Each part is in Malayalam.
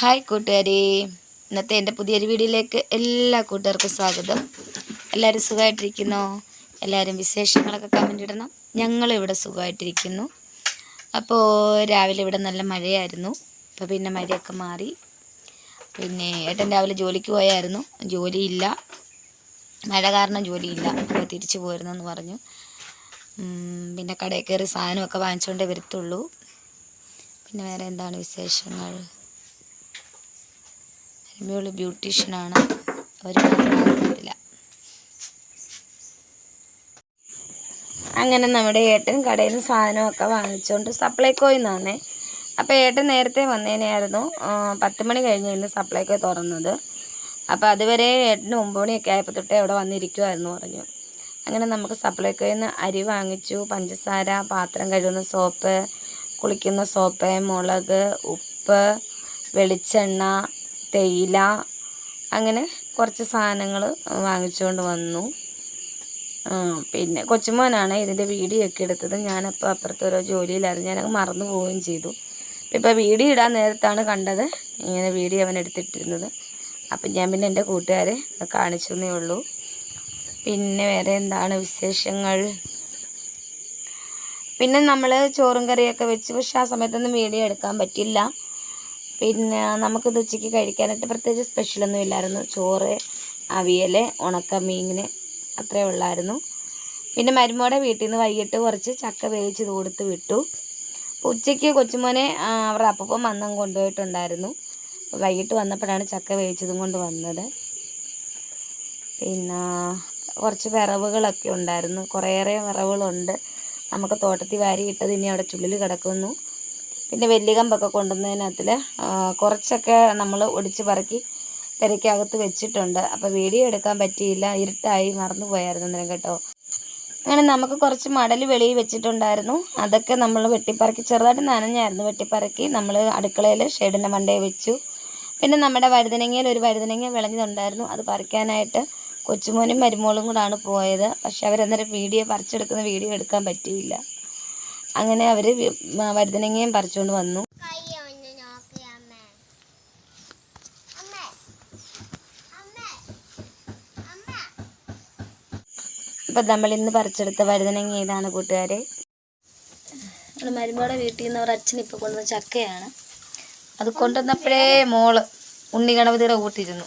ഹായ് കൂട്ടുകാരെ. ഇന്നത്തെ എന്റെ പുതിയൊരു വീഡിയോയിലേക്ക് എല്ലാ കൂട്ടുകാർക്കും സ്വാഗതം. എല്ലാവരും സുഖമായിട്ടിരിക്കുന്നോ? എല്ലാവരും വിശേഷങ്ങളൊക്കെ കമന്റ് ഇടണം. ഞങ്ങളിവിടെ സുഖമായിട്ടിരിക്കുന്നു. അപ്പോൾ രാവിലെ ഇവിടെ നല്ല മഴയായിരുന്നു. അപ്പോൾ പിന്നെ മഴയൊക്കെ മാറി. പിന്നെ ഏട്ടൻ രാവിലെ ജോലിക്ക് പോയായിരുന്നു. ജോലിയില്ല. മഴ കാരണം ജോലിയില്ല. അപ്പോൾ തിരിച്ചു പോയിരുന്നെന്ന് പറഞ്ഞു. പിന്നെ കടയിൽ കയറി സാധനമൊക്കെ വാങ്ങിച്ചുകൊണ്ടേ വരത്തുള്ളൂ. പിന്നെ വേറെ എന്താണ് വിശേഷങ്ങൾ? രമ്യോൾ ബ്യൂട്ടീഷ്യനാണ്. അവർ മാറുന്നില്ല അങ്ങനെ നമ്മുടെ ഏട്ടൻ കടയിൽ നിന്ന് സാധനമൊക്കെ വാങ്ങിച്ചുകൊണ്ട് സപ്ലൈക്കോയിൽ നിന്നാണേ. അപ്പോൾ ഏട്ടൻ നേരത്തെ വന്നതിനായിരുന്നു പത്ത് മണി കഴിഞ്ഞ് ഇന്ന് സപ്ലൈക്കോ തുറന്നത്. അപ്പോൾ അതുവരെ ഏട്ടന് ഒമ്പത് മണിയൊക്കെ ആയപ്പോൾ തൊട്ടേ അവിടെ വന്നിരിക്കുമായിരുന്നു പറഞ്ഞു. അങ്ങനെ നമുക്ക് സപ്ലൈക്കോയിൽ നിന്ന് അരി വാങ്ങിച്ചു. പഞ്ചസാര പാത്രം കഴുകുന്ന സോപ്പ് കുളിക്കുന്ന സോപ്പ് മുളക് ഉപ്പ് വെളിച്ചെണ്ണ തേയില അങ്ങനെ കുറച്ച് സാധനങ്ങൾ വാങ്ങിച്ചുകൊണ്ട് വന്നു. പിന്നെ കൊച്ചുമോനാണ് ഇതിന്റെ വീഡിയോ ഒക്കെ എടുത്തത്. ഞാനപ്പോൾ അപ്പുറത്ത് ഓരോ ജോലിയിലായിരുന്നു. ഞാനങ്ങ് മറന്നു പോവുകയും ചെയ്തു. ഇപ്പോൾ വീഡിയോ ഇടാൻ നേരത്താണ് കണ്ടത്. ഇങ്ങനെ വീഡിയോ അവൻ എടുത്തിട്ടിരുന്നത്. അപ്പം ഞാൻ പിന്നെ എന്റെ കൂട്ടുകാരെ കാണിച്ചു എന്നേ ഉള്ളൂ. പിന്നെ വേറെ എന്താണ് വിശേഷങ്ങൾ? പിന്നെ നമ്മൾ ചോറും കറിയൊക്കെ വെച്ച് പക്ഷെ ആ സമയത്തൊന്നും വീഡിയോ എടുക്കാൻ പറ്റില്ല. പിന്നെ നമുക്കിത് ഉച്ചയ്ക്ക് കഴിക്കാനായിട്ട് പ്രത്യേകിച്ച് സ്പെഷ്യലൊന്നും ഇല്ലായിരുന്നു. ചോറ് അവിയൽ ഉണക്കമീൻ അത്രേ ഉള്ളായിരുന്നു. പിന്നെ മരുമോടെ വീട്ടിൽ നിന്ന് വൈകിട്ട് കുറച്ച് ചക്ക വേവിച്ചത് കൊടുത്ത് വിട്ടു. ഉച്ചയ്ക്ക് കൊച്ചുമോനെ അവരുടെ അപ്പം മന്നം കൊണ്ടുപോയിട്ടുണ്ടായിരുന്നു. വൈകിട്ട് വന്നപ്പോഴാണ് ചക്ക വേവിച്ചതും കൊണ്ട് വന്നത്. പിന്നെ കുറച്ച് വിറവുകളൊക്കെ ഉണ്ടായിരുന്നു. കുറേയേറെ വിറവുകളുണ്ട്. നമുക്ക് തോട്ടത്തിൽ വാരി ഇട്ടത് ഇനി അവിടെ ചുള്ളിൽ കിടക്കുന്നു. പിന്നെ വലിയ കമ്പൊക്കെ കൊണ്ടുവന്നതിനകത്തിൽ കുറച്ചൊക്കെ നമ്മൾ ഒടിച്ച് പറക്കി പെരയ്ക്കകത്ത് വെച്ചിട്ടുണ്ട്. അപ്പോൾ വീഡിയോ എടുക്കാൻ പറ്റിയില്ല. ഇരുട്ടായി മറന്നു പോയായിരുന്നു അന്നേരം കേട്ടോ. അങ്ങനെ നമുക്ക് കുറച്ച് മടൽ വെളിയിൽ വെച്ചിട്ടുണ്ടായിരുന്നു. അതൊക്കെ നമ്മൾ വെട്ടിപ്പറക്കി ചെറുതായിട്ട് നനഞ്ഞായിരുന്നു വെട്ടിപ്പറക്കി. നമ്മൾ അടുക്കളയിൽ ഷെയ്ഡിന്റെ മണ്ടയിൽ വെച്ചു. പിന്നെ നമ്മുടെ വഴുതനങ്ങയിൽ ഒരു വഴുതനങ്ങ വിളഞ്ഞിട്ടുണ്ടായിരുന്നു. അത് പറിക്കാനായിട്ട് കൊച്ചുമോനും മരുമോളും കൂടാണ് പോയത്. പക്ഷെ അവരന്നേരം വീഡിയോ പറിച്ചെടുക്കുന്ന വീഡിയോ എടുക്കാൻ പറ്റിയില്ല. അങ്ങനെ അവർ വഴുതനങ്ങയും പറിച്ചുകൊണ്ട് വന്നു. ഇപ്പം നമ്മൾ ഇന്ന് പറിച്ചെടുത്ത വഴുതനങ്ങ ഇതാണ് കൂട്ടുകാരെ? നമ്മുടെ മരുമോടെ വീട്ടിൽ നിന്ന് അവർ അച്ഛൻ ഇപ്പോൾ കൊണ്ടുവന്ന ചക്കയാണ്. അത് കൊണ്ടുവന്നപ്പോഴേ മോൾ ഉണ്ണി ഗണപതിയുടെ കൂട്ടിരുന്നു.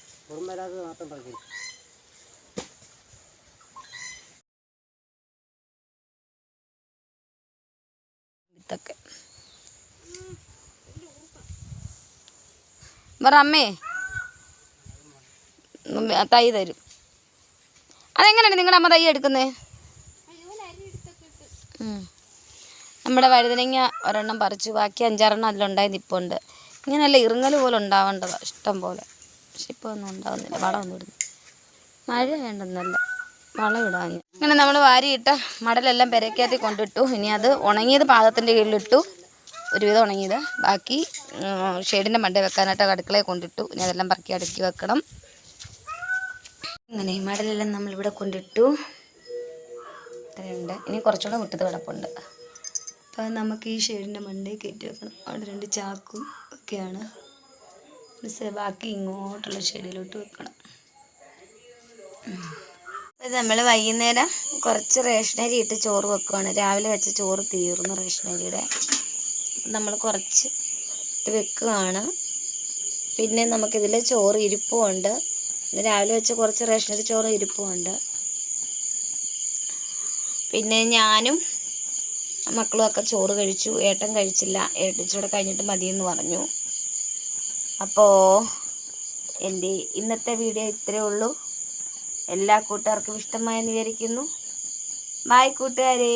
ഉറുമ്പ വരാത്തത് മാത്രം വിത്തൊക്കെ പറ അമ്മേ. തൈ തരും. അതെങ്ങനെയാണ് നിങ്ങളുടെ അമ്മ തൈ എടുക്കുന്നേ ഉം. നമ്മുടെ വഴുതനങ്ങ ഒരെണ്ണം പറിച്ചു. ബാക്കി അഞ്ചാറെണ്ണം അതിലുണ്ടായി നിപ്പുണ്ട്. ഇങ്ങനെയല്ല ഇറുങ്ങൽ പോലെ ഉണ്ടാവേണ്ടതാണ് ഇഷ്ടം പോലെ. പക്ഷെ ഇപ്പോൾ ഒന്നും ഉണ്ടാവുന്നില്ല വളമൊന്നും ഇടുന്നു. മഴ വേണ്ടെന്നല്ല. വളം ഇടാൻ. ഇങ്ങനെ നമ്മൾ വാരിയിട്ട മടലെല്ലാം പെരക്കാത്തി കൊണ്ടിട്ടു. ഇനി അത് ഉണങ്ങിയത് പാദത്തിന്റെ കീഴിലിട്ടു. ഒരുവിധം ഉണങ്ങിയത്. ബാക്കി ഷെയ്ഡിന്റെ മണ്ട വെക്കാനായിട്ട് അടുക്കളയിൽ കൊണ്ടിട്ടു. ഇനി അതെല്ലാം പറക്കി അടുക്കി വെക്കണം. അങ്ങനെ മടലെല്ലാം നമ്മളിവിടെ കൊണ്ടിട്ടു. ഇത്രയുണ്ട്. ഇനി കുറച്ചുകൂടെ മുറ്റത്ത് കിടപ്പുണ്ട്. അപ്പം നമുക്ക് ഈ ഷെയ്ഡിന്റെ മണ്ടയിൽ കയറ്റി വെക്കണം. അവിടെ രണ്ട് ചാക്കും ഒക്കെയാണ്. മിസ്സേ ബാക്കി ഇങ്ങോട്ടുള്ള ഷെയ്ഡിലോട്ട് വെക്കണം. ഇത് നമ്മൾ വൈകുന്നേരം കുറച്ച് റേഷനരി ഇട്ട് ചോറ് വെക്കുവാണ്. രാവിലെ വെച്ച ചോറ് തീർന്നു റേഷനരിയുടെ. നമ്മൾ കുറച്ച് ഇട്ട് വെക്കുകയാണ്. പിന്നെ നമുക്കിതിൽ ചോറ് ഇരിപ്പുമുണ്ട് രാവിലെ വെച്ച കുറച്ച് റേഷനരി ചോറ് ഇരിപ്പുമുണ്ട് പിന്നെ ഞാനും മക്കളും ഒക്കെ ചോറ് കഴിച്ചു. ഏട്ടൻ കഴിച്ചില്ല. ഏട്ടച്ചൂടെ കഴിഞ്ഞിട്ട് മതിയെന്ന് പറഞ്ഞു. അപ്പോൾ എന്റെ ഇന്നത്തെ വീഡിയോ ഇത്രയേ ഉള്ളൂ. എല്ലാ കൂട്ടുകാർക്കും ഇഷ്ടമായെന്ന് വിചാരിക്കുന്നു. ബായ് കൂട്ടുകാരേ.